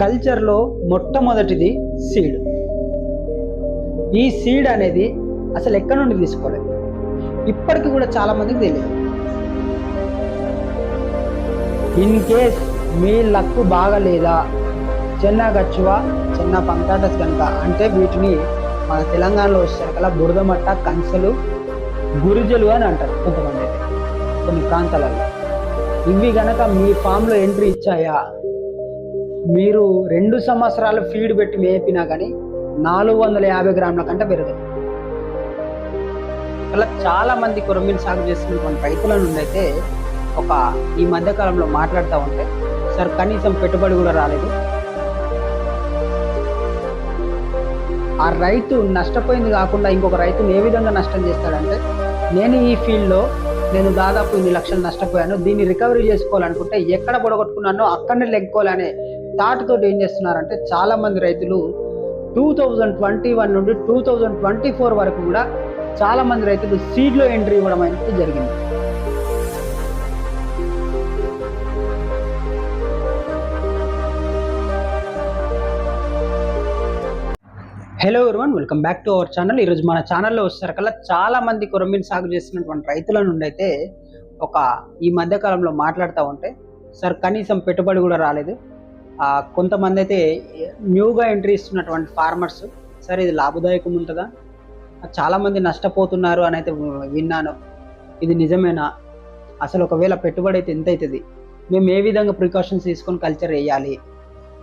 కల్చర్లో మొట్టమొదటిది సీడ్. ఈ సీడ్ అనేది అసలు ఎక్కడి నుండి తీసుకోలేదు? ఇప్పటికి కూడా చాలా మందికి తెలియదు ఇన్ కేస్ మీ లక్కు బాగలేదా? చెన్న గచ్చువ? చిన్న పంకాటస్ కనుక. అంటే వీటిని మన తెలంగాణలో వచ్చేసరికల్లా బురదమట్ట కంచెలు గురిజలు అని అంటారు కొంతమంది కొన్ని ప్రాంతాలలో. ఇవి గనక మీ ఫామ్లో ఎంట్రీ ఇచ్చాయా? మీరు రెండు సంవత్సరాలు ఫీడ్ పెట్టి మేపినా కానీ నాలుగు వందల యాభై గ్రాముల కంటే పెరగదు. అలా చాలా మంది కొరమీను సాగు చేస్తున్నటువంటి రైతుల నుండి అయితే ఒక ఈ మధ్య కాలంలో మాట్లాడుతూ ఉంటే సార్ కనీసం పెట్టుబడి కూడా రాలేదు. ఆ రైతు నష్టపోయింది కాకుండా ఇంకొక రైతును ఏ విధంగా నష్టం చేస్తాడంటే నేను ఈ ఫీల్డ్లో నేను దాదాపు ఇన్ని లక్షలు నష్టపోయాను దీన్ని రికవరీ చేసుకోవాలనుకుంటే ఎక్కడ పొడగొట్టుకున్నానో అక్కడనే లెక్కోవాలనే థాట్తో ఏం చేస్తున్నారంటే చాలామంది రైతులు టూ థౌజండ్ ట్వంటీ వన్ నుండి టూ థౌజండ్ ట్వంటీ ఫోర్ వరకు కూడా చాలామంది రైతులు సీడ్లో ఎంట్రీ ఇవ్వడం అనేది జరిగింది. Hello everyone welcome back to our channel ఈరోజు మన ఛానల్లో వచ్చేసరికల్లా చాలా మంది కొరమీన్ సాగు చేస్తున్నటువంటి రైతుల నుండి అయితే ఒక ఈ మధ్యకాలంలో మాట్లాడుతూ ఉంటే సార్ కనీసం పెట్టుబడి కూడా రాలేదు. కొంతమంది అయితే న్యూగా ఎంట్రీ ఇస్తున్నటువంటి ఫార్మర్స్ సరే ఇది లాభదాయకం ఉంటుందా? చాలామంది నష్టపోతున్నారు అని అయితే విన్నాను. ఇది నిజమేనా? అసలు ఒకవేళ పెట్టుబడి అయితే ఎంత అవుతుంది మేము ఏ విధంగా ప్రికాషన్స్ తీసుకొని కల్చర్ వేయాలి?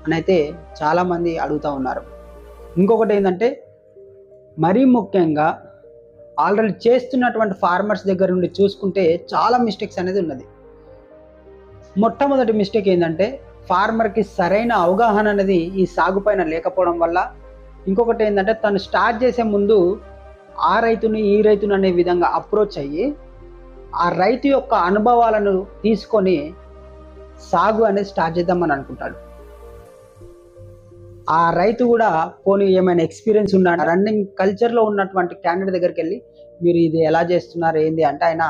అని అయితే చాలామంది అడుగుతూ ఉన్నారు. ఇంకొకటి ఏంటంటే మరీ ముఖ్యంగా ఆల్రెడీ చేస్తున్నటువంటి ఫార్మర్స్ దగ్గర నుండి చూసుకుంటే చాలా మిస్టేక్స్ అనేది ఉన్నది. మొట్టమొదటి మిస్టేక్ ఏంటంటే ఫార్మర్కి సరైన అవగాహన అనేది ఈ సాగు పైన లేకపోవడం వల్ల ఇంకొకటి ఏంటంటే తను స్టార్ట్ చేసే ముందు ఆ రైతుని ఈ రైతుని అనే విధంగా అప్రోచ్ అయ్యి ఆ రైతు యొక్క అనుభవాలను తీసుకొని సాగు అనేది స్టార్ట్ చేద్దామని అనుకుంటాడు. ఆ రైతు కూడా పోనీ ఏమైనా ఎక్స్పీరియన్స్ ఉన్నాడు రన్నింగ్ కల్చర్లో ఉన్నటువంటి క్యాండిడేట్ దగ్గరికి వెళ్ళి మీరు ఇది ఎలా చేస్తున్నారు? ఏంది? అంటే ఆయన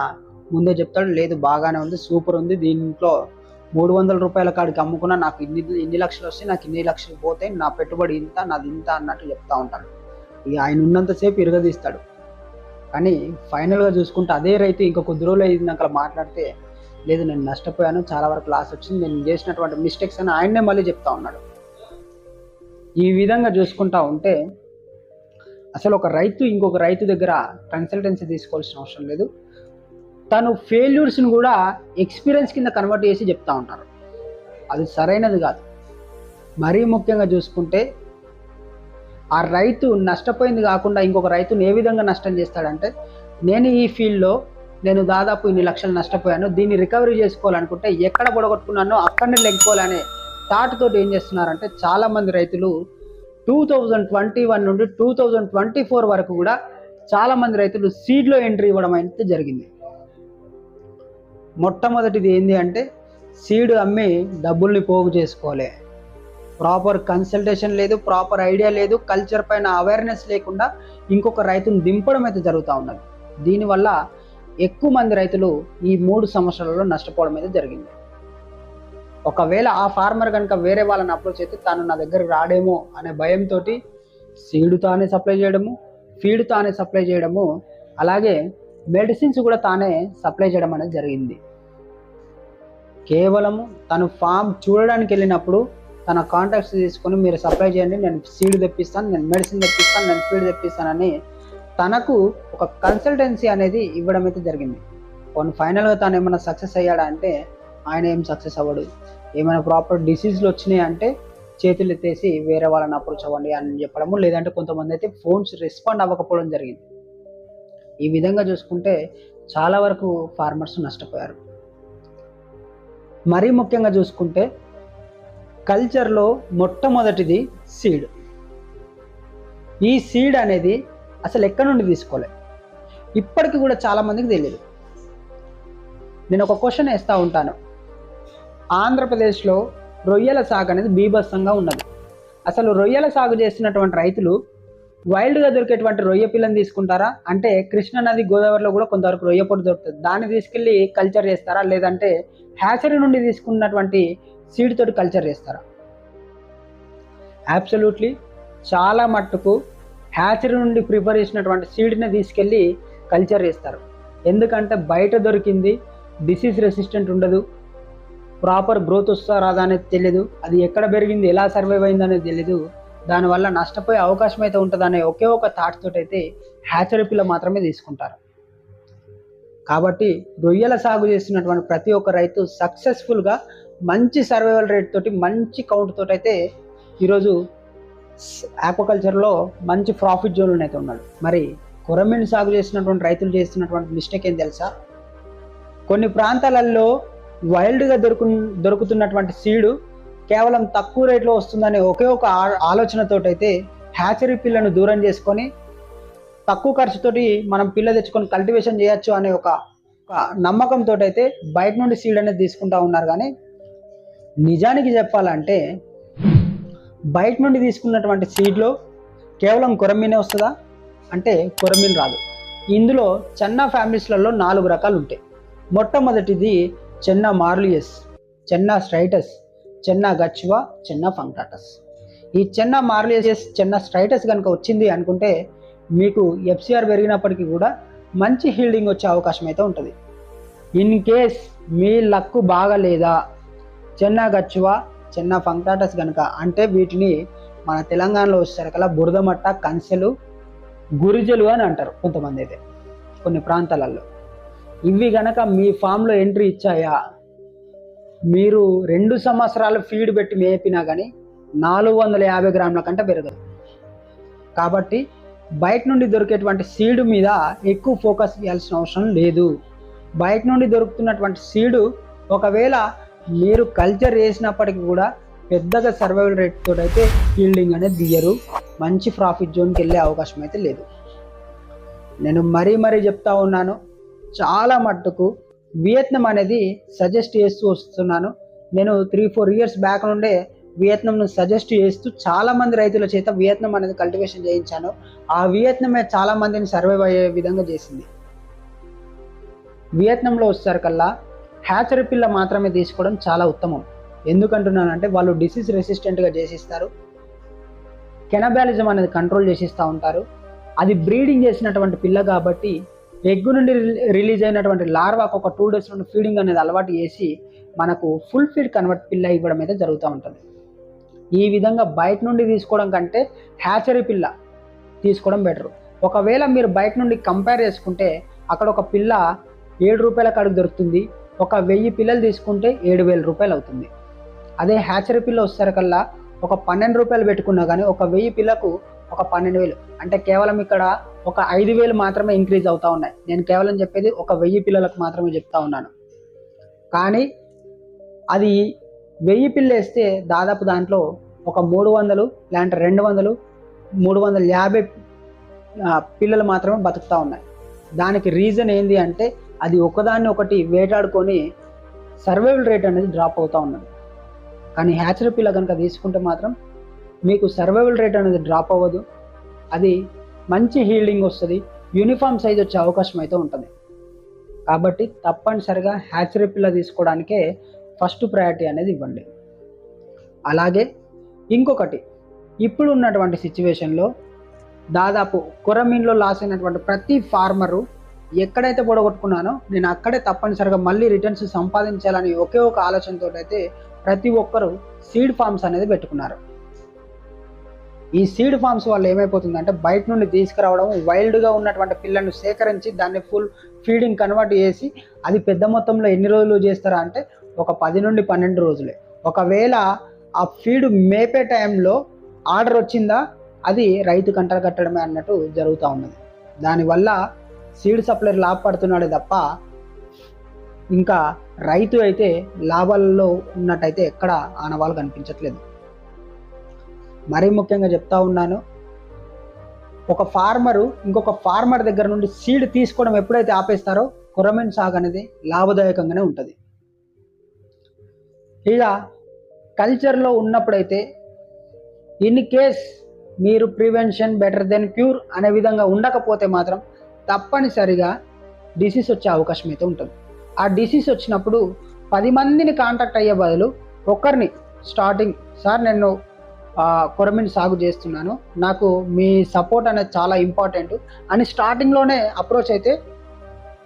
ముందే చెప్తాడు లేదు బాగానే ఉంది సూపర్ ఉంది దీంట్లో మూడు వందల రూపాయల కాడికి అమ్ముకున్నా నాకు ఇన్ని ఇన్ని లక్షలు వస్తే నాకు ఇన్ని లక్షలు పోతే నా పెట్టుబడి ఇంత నాది ఇంత అన్నట్టు చెప్తా ఉంటాడు. ఇక ఆయన ఉన్నంతసేపు ఇరగదీస్తాడు. కానీ ఫైనల్గా చూసుకుంటే అదే రైతు ఇంకా కొద్ది రోజులు అయినాక మాట్లాడితే లేదు నేను నష్టపోయాను చాలా వరకు లాస్ వచ్చింది నేను చేసినటువంటి మిస్టేక్స్ అని ఆయన్నే మళ్ళీ చెప్తా ఉన్నాడు. ఈ విధంగా చూసుకుంటా ఉంటే అసలు ఒక రైతు ఇంకొక రైతు దగ్గర కన్సల్టెన్సీ తీసుకోవాల్సిన అవసరం లేదు. తను ఫెయిల్యూర్స్ని కూడా ఎక్స్పీరియన్స్ కింద కన్వర్ట్ చేసి చెప్తా ఉంటారు. అది సరైనది కాదు. మరీ ముఖ్యంగా చూసుకుంటే ఆ రైతు నష్టపోయింది కాకుండా ఇంకొక రైతుని ఏ విధంగా నష్టం చేస్తాడంటే నేను ఈ ఫీల్డ్లో నేను దాదాపు ఇన్ని లక్షలు నష్టపోయాను దీన్ని రికవరీ చేసుకోవాలనుకుంటే ఎక్కడ పొడగొట్టుకున్నానో అక్కడనే లెక్కోవాలనే థాట్తో ఏం చేస్తున్నారంటే చాలామంది రైతులు టూ థౌజండ్ ట్వంటీ వన్ నుండి టూ థౌజండ్ ట్వంటీ ఫోర్ వరకు కూడా చాలామంది రైతులు సీడ్లో ఎంట్రీ ఇవ్వడం అయితే జరిగింది. మొట్టమొదటిది ఏంటి అంటే సీడ్ అమ్మి డబ్బుల్ని పోగు చేసుకోలే ప్రాపర్ కన్సల్టేషన్ లేదు ప్రాపర్ ఐడియా లేదు కల్చర్ పైన అవేర్నెస్ లేకుండా ఇంకొక రైతును దింపడం అయితే జరుగుతూ ఉన్నది. దీనివల్ల ఎక్కువ మంది రైతులు ఈ మూడు సంవత్సరాలలో నష్టపోవడం అయితే జరిగింది. ఒకవేళ ఆ ఫార్మర్ కనుక వేరే వాళ్ళని అప్రోచ్ అయితే తాను నా దగ్గరకు రాడేమో అనే భయంతో సీడు తానే సప్లై చేయడము ఫీడ్ తానే సప్లై చేయడము అలాగే మెడిసిన్స్ కూడా తానే సప్లై చేయడం అనేది జరిగింది. కేవలము తను ఫామ్ చూడడానికి వెళ్ళినప్పుడు తన కాంటాక్ట్స్ తీసుకొని మీరు సప్లై చేయండి నేను సీడ్ తెప్పిస్తాను నేను మెడిసిన్ తెప్పిస్తాను నేను ఫీడ్ తెప్పిస్తానని తనకు ఒక కన్సల్టెన్సీ అనేది ఇవ్వడం అయితే జరిగింది. కొన్ని ఫైనల్గా తను ఏమైనా సక్సెస్ అయ్యాడా అంటే ఆయన ఏం సక్సెస్ అవ్వడు. ఏమైనా ప్రాపర్ డిసీజ్లు వచ్చినాయి అంటే చేతులు ఎత్తేసి వేరే వాళ్ళని అప్రోచ్ అవ్వండి అని చెప్పడము లేదంటే కొంతమంది అయితే ఫోన్స్ రెస్పాండ్ అవ్వకపోవడం జరిగింది. ఈ విధంగా చూసుకుంటే చాలా వరకు ఫార్మర్స్ నష్టపోయారు. మరీ ముఖ్యంగా చూసుకుంటే కల్చర్లో మొట్టమొదటిది సీడ్. ఈ సీడ్ అనేది అసలు ఎక్కడి నుండి తీసుకోలే? ఇప్పటికి కూడా చాలామందికి తెలియదు నేను ఒక క్వశ్చన్ వేస్తూ ఉంటాను. ఆంధ్రప్రదేశ్లో రొయ్యల సాగు అనేది బీభత్సంగా ఉన్నది. అసలు రొయ్యల సాగు చేసినటువంటి రైతులు వైల్డ్గా దొరికేటువంటి రొయ్య పిల్లని తీసుకుంటారా? అంటే కృష్ణా నది గోదావరిలో కూడా కొంతవరకు రొయ్య పొట్టు దొరుకుతుంది. దాన్ని తీసుకెళ్ళి కల్చర్ చేస్తారా? లేదంటే హ్యాచరీ నుండి తీసుకున్నటువంటి సీడ్ తోటి కల్చర్ చేస్తారా? అబ్సల్యూట్లీ చాలా మట్టుకు హ్యాచరీ నుండి ప్రిపేర్ చేసినటువంటి సీడ్ని తీసుకెళ్ళి కల్చర్ చేస్తారు. ఎందుకంటే బయట దొరికింది డిసీజ్ రెసిస్టెంట్ ఉండదు. ప్రాపర్ గ్రోత్ వస్తా రాదా అనేది తెలియదు అది ఎక్కడ పెరిగింది ఎలా సర్వైవ్ అయింది అనేది తెలియదు దానివల్ల నష్టపోయే అవకాశం అయితే ఉంటుందనే ఒకే ఒక థాట్ తోటి అయితే హ్యాచరీ పిల్ల మాత్రమే తీసుకుంటారు. కాబట్టి రొయ్యల సాగు చేస్తున్నటువంటి ప్రతి ఒక్క రైతు సక్సెస్ఫుల్గా మంచి సర్వైవల్ రేట్ తోటి మంచి కౌంట్ తోటి అయితే ఈరోజు ఆక్వాకల్చర్లో మంచి ప్రాఫిట్ జోన్ అయితే ఉన్నాడు. మరి కొరమీను సాగు చేసినటువంటి రైతులు చేస్తున్నటువంటి మిస్టేక్ ఏం తెలుసా? కొన్ని ప్రాంతాలలో వైల్డ్గా దొరుకు దొరుకుతున్నటువంటి సీడు కేవలం తక్కువ రేట్లో వస్తుందనే ఒకే ఒక ఆలోచనతోటైతే హ్యాచరీ పిల్లను దూరం చేసుకొని తక్కువ ఖర్చుతోటి మనం పిల్ల తెచ్చుకొని కల్టివేషన్ చేయొచ్చు అనే ఒక ఒక నమ్మకంతో అయితే బయట నుండి సీడ్ అనేది తీసుకుంటా ఉన్నారు. కానీ నిజానికి చెప్పాలంటే బయట నుండి తీసుకున్నటువంటి సీడ్లో కేవలం కొరమీనే వస్తుందా? అంటే కొరమీన్ రాదు. ఇందులో చెన్న ఫ్యామిలీస్లలో నాలుగు రకాలు ఉంటాయి. మొట్టమొదటిది చెన్న మార్లియస్ చెన్న స్ట్రైటస్ చిన్న గచ్వా చిన్న ఫంక్టాటస్ ఈ చిన్న మార్లేసియస్ చిన్న స్ట్రైటస్ కనుక వచ్చింది అనుకుంటే మీకు ఎఫ్సిఆర్ పెరిగినప్పటికీ కూడా మంచి హీల్డింగ్ వచ్చే అవకాశం అయితే ఉంటుంది. ఇన్ కేస్ మీ లక్కు బాగలేదా చిన్న గచ్చువ చిన్న ఫంక్టాటస్ కనుక అంటే వీటిని మన తెలంగాణలో వచ్చేసరికల్లా బురదమట్ట కంచెలు గురిజలు అని అంటారు కొంతమంది అయితే కొన్ని ప్రాంతాలలో. ఇవి గనక మీ ఫామ్లో ఎంట్రీ ఇచ్చాయా? మీరు రెండు సంవత్సరాలు ఫీడ్ పెట్టి మేపినా కానీ నాలుగు వందల యాభై గ్రాముల కంటే పెరగదు. కాబట్టి బయట నుండి దొరికేటువంటి సీడ్ మీద ఎక్కువ ఫోకస్ చేయాల్సిన అవసరం లేదు. బయట నుండి దొరుకుతున్నటువంటి సీడు ఒకవేళ మీరు కల్చర్ చేసినప్పటికీ కూడా పెద్దగా సర్వైవల్ రేట్తో అయితే ఫీల్డింగ్ అనేది దియ్యరు మంచి ప్రాఫిట్ జోన్కి వెళ్ళే అవకాశం అయితే లేదు. నేను మరీ మరీ చెప్తా ఉన్నాను. చాలా మట్టుకు వియత్నాం అనేది సజెస్ట్ చేస్తూ వస్తున్నాను. నేను త్రీ ఫోర్ ఇయర్స్ బ్యాక్ నుండే వియత్నాంను సజెస్ట్ చేస్తూ చాలామంది రైతుల చేత వియత్నాం అనేది కల్టివేషన్ చేయించాను. ఆ వియత్నమే చాలా మందిని సర్వైవ్ అయ్యే విధంగా చేసింది. వియత్నంలో వచ్చేసరికల్లా హ్యాచరీ పిల్ల మాత్రమే తీసుకోవడం చాలా ఉత్తమం. ఎందుకంటున్నానంటే వాళ్ళు డిసీజ్ రెసిస్టెంట్గా చేసిస్తారు. కెనబాలిజం అనేది కంట్రోల్ చేసిస్తూ ఉంటారు. అది బ్రీడింగ్ చేసినటువంటి పిల్ల కాబట్టి ఎగ్ నుండి రిలీజ్ అయినటువంటి లార్వాకు ఒక టూ డేస్ నుండి ఫీడింగ్ అనేది అలవాటు చేసి మనకు ఫుల్ ఫీడ్ కన్వర్ట్ పిల్ల ఇవ్వడం అయితే జరుగుతూ ఉంటుంది. ఈ విధంగా బయట నుండి తీసుకోవడం కంటే హ్యాచరీ పిల్ల తీసుకోవడం బెటర్. ఒకవేళ మీరు బయట నుండి కంపేర్ చేసుకుంటే అక్కడ ఒక పిల్ల ఏడు రూపాయల కాడికి దొరుకుతుంది ఒక వెయ్యి పిల్లలు తీసుకుంటే ఏడు వేల రూపాయలు అవుతుంది. అదే హ్యాచరీ పిల్ల వచ్చేసరికల్లా ఒక పన్నెండు రూపాయలు పెట్టుకున్నా కానీ ఒక వెయ్యి పిల్లకు ఒక పన్నెండు వేలు. అంటే కేవలం ఇక్కడ ఒక ఐదు వేలు మాత్రమే ఇంక్రీజ్ అవుతా ఉన్నాయి. నేను కేవలం చెప్పేది ఒక వెయ్యి పిల్లలకు మాత్రమే చెప్తా ఉన్నాను. కానీ అది వెయ్యి పిల్ల వేస్తే దాదాపు దాంట్లో ఒక మూడు వందలు లేదంటే రెండు వందలు మూడు వందల యాభై పిల్లలు మాత్రమే బతుకుతూ ఉన్నాయి. దానికి రీజన్ ఏంది అంటే అది ఒకదాన్ని ఒకటి వేటాడుకొని సర్వైవల్ రేట్ అనేది డ్రాప్ అవుతూ ఉన్నది. కానీ హ్యాచరీ పిల్ల కనుక తీసుకుంటే మాత్రం మీకు సర్వైవల్ రేట్ అనేది డ్రాప్ అవ్వదు. అది మంచి హీల్డింగ్ వస్తుంది. యూనిఫామ్ సైజ్ వచ్చే అవకాశం అయితే ఉంటుంది. కాబట్టి తప్పనిసరిగా హ్యాచరీ పిల్ల తీసుకోవడానికే ఫస్ట్ ప్రయారిటీ అనేది ఇవ్వండి. అలాగే ఇంకొకటి ఇప్పుడు ఉన్నటువంటి సిచ్యువేషన్లో దాదాపు కొరమీన్లో లాస్ అయినటువంటి ప్రతి ఫార్మరు ఎక్కడైతే పొడగొట్టుకున్నానో నేను అక్కడే తప్పనిసరిగా మళ్ళీ రిటర్న్స్ సంపాదించాలని ఒకే ఒక ఆలోచనతో అయితే ప్రతి ఒక్కరు సీడ్ ఫార్మ్స్ అనేది పెట్టుకున్నారు. ఈ సీడ్ ఫార్మ్స్ వల్ల ఏమైపోతుందంటే బయట నుండి తీసుకురావడం వైల్డ్గా ఉన్నటువంటి పిల్లలను సేకరించి దాన్ని ఫుల్ ఫీడింగ్ కన్వర్ట్ చేసి అది పెద్ద మొత్తంలో ఎన్ని రోజులు చేస్తారా అంటే ఒక పది నుండి పన్నెండు రోజులే. ఒకవేళ ఆ ఫీడ్ మేపే టైంలో ఆర్డర్ వచ్చిందా అది రైతు కంటలు కట్టడమే అన్నట్టు జరుగుతూ ఉన్నది. దానివల్ల సీడ్ సప్లైర్ లాభపడుతున్నాడే తప్ప ఇంకా రైతు అయితే లాభాలలో ఉన్నట్టయితే ఎక్కడ ఆనవాళ్ళు కనిపించట్లేదు. మరీ ముఖ్యంగా చెప్తా ఉన్నాను. ఒక ఫార్మరు ఇంకొక ఫార్మర్ దగ్గర నుండి సీడ్ తీసుకోవడం ఎప్పుడైతే ఆపేస్తారో కొరమెన్ సాగు అనేది లాభదాయకంగానే ఉంటుంది. ఇక కల్చర్లో ఉన్నప్పుడైతే ఇన్ కేస్ మీరు ప్రివెన్షన్ బెటర్ దెన్ క్యూర్ అనే విధంగా ఉండకపోతే మాత్రం తప్పనిసరిగా డిసీజ్ వచ్చే అవకాశం అయితే ఉంటుంది. ఆ డిసీజ్ వచ్చినప్పుడు పది మందిని కాంటాక్ట్ అయ్యే బదులు ఒక్కరిని స్టార్టింగ్ సార్ నేను కొరమిని సాగు చేస్తున్నాను. నాకు మీ సపోర్ట్ అనేది చాలా ఇంపార్టెంట్. అని స్టార్టింగ్లోనే అప్రోచ్ అయితే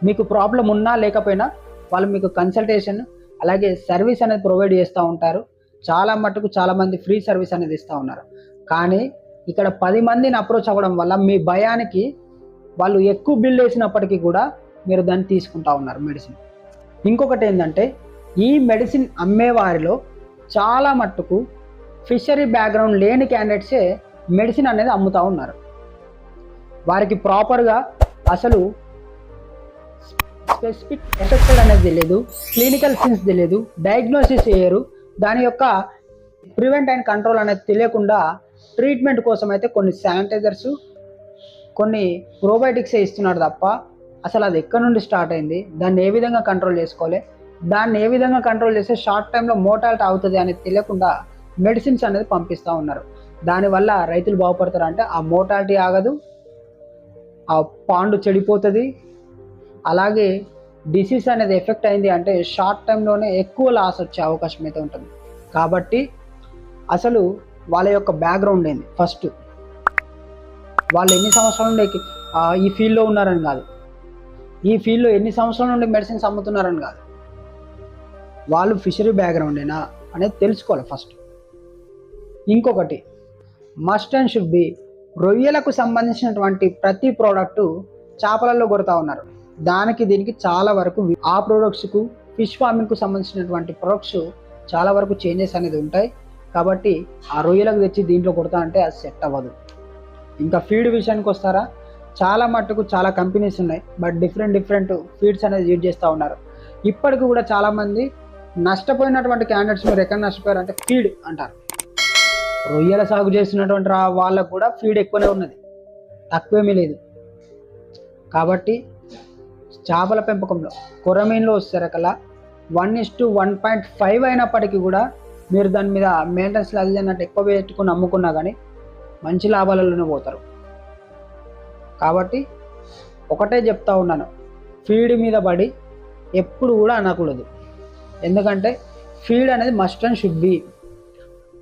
మీకు ప్రాబ్లం ఉన్నా లేకపోయినా వాళ్ళు మీకు కన్సల్టేషన్ అలాగే సర్వీస్ అనేది ప్రొవైడ్ చేస్తూ ఉంటారు. చాలా మటుకు చాలామంది ఫ్రీ సర్వీస్ అనేది ఇస్తూ ఉన్నారు. కానీ ఇక్కడ పది మందిని అప్రోచ్ అవ్వడం వల్ల మీ భయానికి వాళ్ళు ఎక్కువ బిల్ వేసినప్పటికీ కూడా మీరు దాన్ని తీసుకుంటా ఉన్నారు మెడిసిన్ ఇంకొకటి ఏంటంటే ఈ మెడిసిన్ అమ్మేవారిలో చాలా మట్టుకు ఫిషరీ బ్యాక్గ్రౌండ్ లేని క్యాండిడేట్సే మెడిసిన్ అనేది అమ్ముతూ ఉన్నారు. వారికి ప్రాపర్గా అసలు స్పెసిఫిక్ ఎఫెక్టెడ్ అనేది తెలియదు క్లినికల్ సిన్స్ తెలియదు డయాగ్నోసిస్ చేయరు. దాని యొక్క ప్రివెంట్ అండ్ కంట్రోల్ అనేది తెలియకుండా ట్రీట్మెంట్ కోసం అయితే కొన్ని శానిటైజర్స్ కొన్ని ప్రోబయోటిక్స్ ఇస్తున్నారు తప్ప అసలు అది ఎక్కడి నుండి స్టార్ట్ అయింది దాన్ని ఏ విధంగా కంట్రోల్ చేసుకోవాలి దాన్ని ఏ విధంగా కంట్రోల్ చేస్తే షార్ట్ టైంలో మోటాలిటీ అవుతుంది అనేది తెలియకుండా మెడిసిన్స్ అనేది పంపిస్తూ ఉన్నారు. దానివల్ల రైతులు బాగుపడతారు అంటే ఆ మోటాలిటీ ఆగదు ఆ పాండు చెడిపోతుంది. అలాగే డిసీజ్ అనేది ఎఫెక్ట్ అయింది అంటే షార్ట్ టైంలోనే ఎక్కువ లాస్ వచ్చే అవకాశం అయితే ఉంటుంది. కాబట్టి అసలు వాళ్ళ యొక్క బ్యాక్గ్రౌండ్ ఏంది? ఫస్ట్ వాళ్ళు ఎన్ని సంవత్సరాల నుండి ఈ ఫీల్డ్లో ఉన్నారని కాదు. ఈ ఫీల్డ్లో ఎన్ని సంవత్సరాల నుండి మెడిసిన్స్ అమ్ముతున్నారని కాదు. వాళ్ళు ఫిషరీ బ్యాక్గ్రౌండేనా అనేది తెలుసుకోవాలి ఫస్ట్. ఇంకొకటి మస్ట్ అండ్ షుడ్ బి రొయ్యలకు సంబంధించినటువంటి ప్రతి ప్రోడక్టు చేపలలో కొడతా ఉన్నారు. దానికి దీనికి చాలా వరకు ఆ ప్రోడక్ట్స్కు ఫిష్ ఫార్మింగ్కు సంబంధించినటువంటి ప్రొడక్ట్స్ చాలా వరకు చేంజెస్ అనేది ఉంటాయి. కాబట్టి ఆ రొయ్యలకు తెచ్చి దీంట్లో కొడతా అంటే అది సెట్ అవ్వదు. ఇంకా ఫీడ్ విషయానికి వస్తారా? చాలా మట్టుకు చాలా కంపెనీస్ ఉన్నాయి బట్ డిఫరెంట్ డిఫరెంట్ ఫీడ్స్ అనేది యూజ్ చేస్తూ ఉన్నారు. ఇప్పటికి కూడా చాలామంది నష్టపోయినటువంటి క్యాండిడేట్స్ మీరు ఎక్కడ నష్టపోయారు అంటే ఫీడ్ అంటారు. రొయ్యల సాగు చేస్తున్నటువంటి వాళ్ళకు కూడా ఫీడ్ ఎక్కువనే ఉన్నది. తక్కువేమీ లేదు. కాబట్టి చేపల పెంపకంలో కొరమీన్లో వచ్చేసరికల్లా one is to one point five అయినప్పటికీ కూడా మీరు దాని మీద మెయింటెనెన్స్ అది అన్నట్టు ఎక్కువ పెట్టుకుని అమ్ముకున్నా కానీ మంచి లాభాలలోనే పోతారు. కాబట్టి ఒకటే చెప్తా ఉన్నాను. ఫీడ్ మీద పడి ఎప్పుడు కూడా అనకూడదు. ఎందుకంటే ఫీడ్ అనేది మస్ట్ అండ్ షుడ్ బీ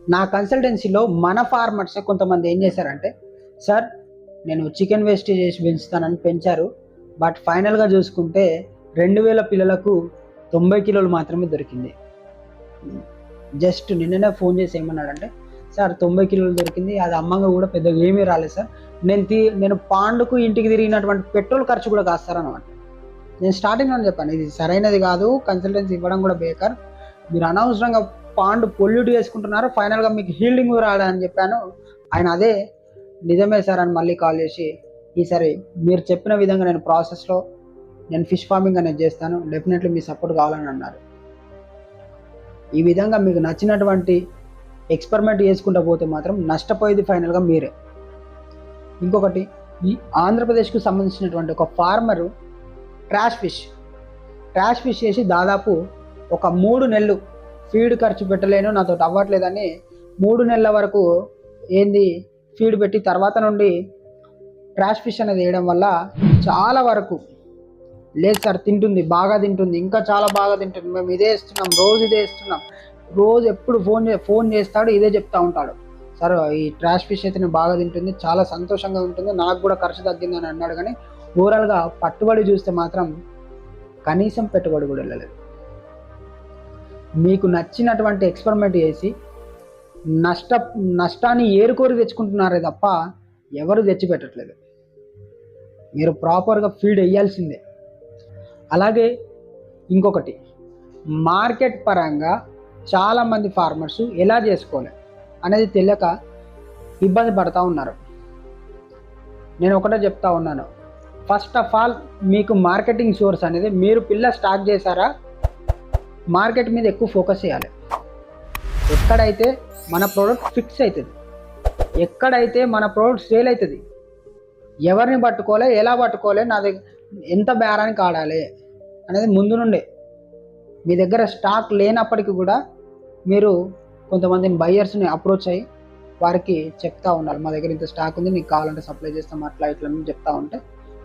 నా కన్సల్టెన్సీలో మన ఫార్మర్స్ కొంతమంది ఏం చేశారంటే సార్ నేను చికెన్ వేస్ట్ చేసి పెంచుతానని పెంచారు. బట్ ఫైనల్గా చూసుకుంటే రెండు వేల పిల్లలకు తొంభై కిలోలు మాత్రమే దొరికింది. జస్ట్ నిన్ననే ఫోన్ చేసి ఏమన్నాడంటే సార్ తొంభై కిలోలు దొరికింది. అది అమ్మంగా కూడా పెద్దగా ఏమీ రాలేదు సార్ నేను తీ నేను పాండుకు ఇంటికి తిరిగినటువంటి పెట్రోల్ ఖర్చు కూడా కాస్తారనమాట నేను స్టార్టింగ్లో చెప్పాను ఇది సరైనది కాదు. కన్సల్టెన్సీ ఇవ్వడం కూడా బేకర్. మీరు అనవసరంగా పాండు పొల్యూట్ చేసుకుంటున్నారు. ఫైనల్గా మీకు హీల్డింగ్ రాలని చెప్పాను. ఆయన అదే నిజమే సార్ అని మళ్ళీ కాల్ చేసి ఈసారి మీరు చెప్పిన విధంగా నేను ప్రాసెస్లో నేను ఫిష్ ఫార్మింగ్ అనేది చేస్తాను. డెఫినెట్లీ మీ సపోర్ట్ కావాలని అన్నారు. ఈ విధంగా మీకు నచ్చినటువంటి ఎక్స్పెరిమెంట్ చేసుకుంటూ పోతే మాత్రం నష్టపోయేది ఫైనల్గా మీరే. ఇంకొకటి ఈ ఆంధ్రప్రదేశ్కు సంబంధించినటువంటి ఒక farmer trash fish trash fish చేసి దాదాపు ఒక మూడు నెలలు ఫీడ్ ఖర్చు పెట్టలేను నాతో అవ్వట్లేదని మూడు నెలల వరకు ఏంది ఫీడ్ పెట్టి తర్వాత నుండి ట్రాష్ ఫిష్ అనేది వేయడం వల్ల చాలా వరకు. లేదు సార్ తింటుంది బాగా తింటుంది ఇంకా చాలా బాగా తింటుంది. మేము ఇదే ఇస్తున్నాం రోజు ఇదే ఇస్తున్నాం. రోజు ఎప్పుడు ఫోన్ చే ఫోన్ చేస్తాడు ఇదే చెప్తా ఉంటాడు. సార్ ఈ ట్రాష్ ఫిష్ అయితే నేను బాగా తింటుంది చాలా సంతోషంగా ఉంటుంది నాకు కూడా ఖర్చు తగ్గిందని అన్నాడు కానీ ఓవరాల్గా పట్టుబడి చూస్తే మాత్రం కనీసం పెట్టుబడి కూడా వెళ్ళలేదు. మీకు నచ్చినటువంటి ఎక్స్పెరిమెంట్ చేసి నష్ట నష్టాన్ని ఏరుకోరి తెచ్చుకుంటున్నారే తప్ప ఎవరు తెచ్చిపెట్టట్లేదు. మీరు ప్రాపర్గా ఫీడ్ వేయాల్సిందే. అలాగే ఇంకొకటి మార్కెట్ పరంగా చాలామంది ఫార్మర్స్ ఎలా చేసుకోవాలి అనేది తెలియక ఇబ్బంది పడతా ఉన్నారు. నేను ఒకటే చెప్తా ఉన్నాను. ఫస్ట్ ఆఫ్ ఆల్ మీకు మార్కెటింగ్ సోర్స్ అనేది మీరు పిల్ల స్టార్ట్ చేశారా? మార్కెట్ మీద ఎక్కువ ఫోకస్ చేయాలి. ఎక్కడైతే మన ప్రోడక్ట్ ఫిక్స్ అవుతుంది ఎక్కడైతే మన ప్రోడక్ట్ సేల్ అవుతుంది ఎవరిని పట్టుకోలే ఎలా పట్టుకోవాలి నా దగ్గర ఎంత బేరానికి ఆడాలి అనేది ముందు నుండే. మీ దగ్గర స్టాక్ లేనప్పటికీ కూడా మీరు కొంతమందిని బయ్యర్స్ని అప్రోచ్ అయ్యి వారికి చెప్తా ఉండాలి. మా దగ్గర ఇంత స్టాక్ ఉంది నీకు కావాలంటే సప్లై చేస్తాం అట్లా ఇట్లా అని చెప్తా ఉంటే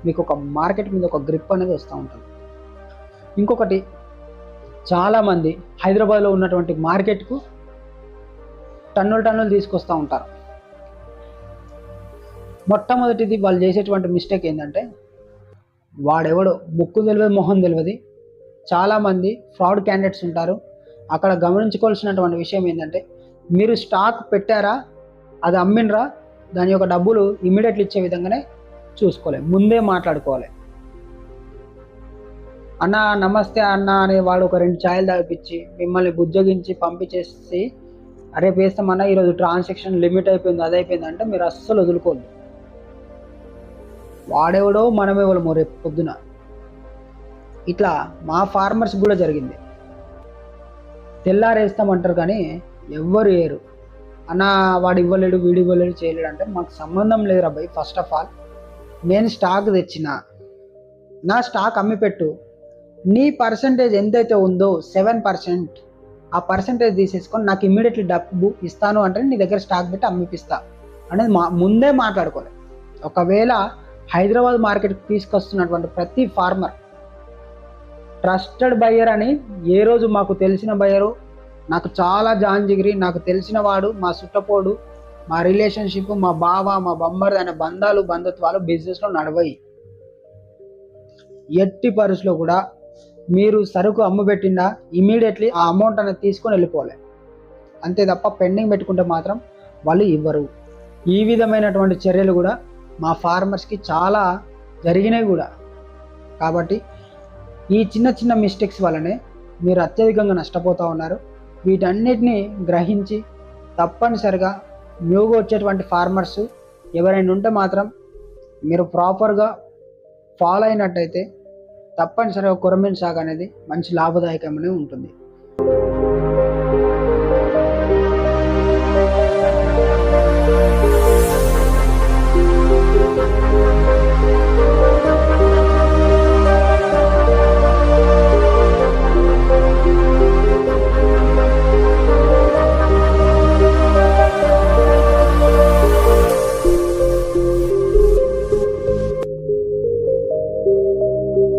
మీకు ఒక మార్కెట్ మీద ఒక గ్రిప్ అనేది వస్తూ ఉంటుంది. ఇంకొకటి చాలామంది హైదరాబాద్లో ఉన్నటువంటి మార్కెట్కు టన్నులు టన్నులు తీసుకొస్తూ ఉంటారు. మొట్టమొదటిది వాళ్ళు చేసేటువంటి మిస్టేక్ ఏంటంటే వాడెవడో ముక్కు తెలియదు మొహం తెలియదు. చాలామంది ఫ్రాడ్ క్యాండిడేట్స్ ఉంటారు. అక్కడ గమనించుకోవాల్సినటువంటి విషయం ఏంటంటే మీరు స్టాక్ పెట్టారా అది అమ్మినరా దాని యొక్క డబ్బులు ఇమీడియట్లీ ఇచ్చే విధంగానే చూసుకోవాలి. ముందే మాట్లాడుకోవాలి. అన్న నమస్తే అన్న అనే వాడు ఒక రెండు ఛాయలు తాగిపించి మిమ్మల్ని బుజ్జగించి పంపించేసి అరే వేస్తామన్నా ఈరోజు ట్రాన్సాక్షన్ లిమిట్ అయిపోయింది అది అయిపోయింది అంటే మీరు అస్సలు వదులుకోవద్దు. వాడెవడో వాళ్ళము రేపు పొద్దున. ఇట్లా మా ఫార్మర్స్ కూడా జరిగింది. తెల్లారేస్తామంటారు కానీ ఎవ్వరు వేయరు అన్న వాడు ఇవ్వలేడు వీడు ఇవ్వలేడు చేయలేడు అంటే మాకు సంబంధం లేదు అబ్బాయి ఫస్ట్ ఆఫ్ ఆల్ నేను స్టాక్ తెచ్చిన. నా స్టాక్ అమ్మిపెట్టు. నీ పర్సంటేజ్ ఎంతైతే ఉందో సెవెన్ పర్సెంట్ ఆ పర్సంటేజ్ తీసేసుకొని నాకు ఇమ్మీడియట్లీ డబ్బు ఇస్తాను అంటే నీ దగ్గర స్టాక్ పెట్టి అమ్మిపిస్తా అనేది మా ముందే మాట్లాడుకోవాలి. ఒకవేళ హైదరాబాద్ మార్కెట్కి తీసుకొస్తున్నటువంటి ప్రతి ఫార్మర్ ట్రస్టెడ్ బయ్యర్ అని ఏ రోజు మాకు తెలిసిన బయ్యరు నాకు చాలా జాంజిగిరి నాకు తెలిసిన వాడు మా సుట్టపోడు మా రిలేషన్షిప్ మా బావ మా బొమ్మర్ అనే బంధాలు బంధుత్వాలు బిజినెస్లో నడవయి. ఎట్టి పరుసులో కూడా మీరు సరుకు అమ్మబెట్టినా ఇమీడియట్లీ ఆ అమౌంట్ అనేది తీసుకొని వెళ్ళిపోవాలి. అంతే తప్ప పెండింగ్ పెట్టుకుంటే మాత్రం వాళ్ళు ఇవ్వరు. ఈ విధమైనటువంటి చర్యలు కూడా మా ఫార్మర్స్కి చాలా జరిగినాయి కూడా. కాబట్టి ఈ చిన్న చిన్న మిస్టేక్స్ వల్లనే మీరు అత్యధికంగా నష్టపోతూ ఉన్నారు. వీటన్నిటిని గ్రహించి తప్పనిసరిగా న్యూగా వచ్చేటువంటి ఫార్మర్స్ ఎవరైనా ఉంటే మాత్రం మీరు ప్రాపర్గా ఫాలో అయినట్టయితే తప్పనిసరిగా కొరమీన్ సాగు అనేది మంచి లాభదాయకమనే ఉంటుంది.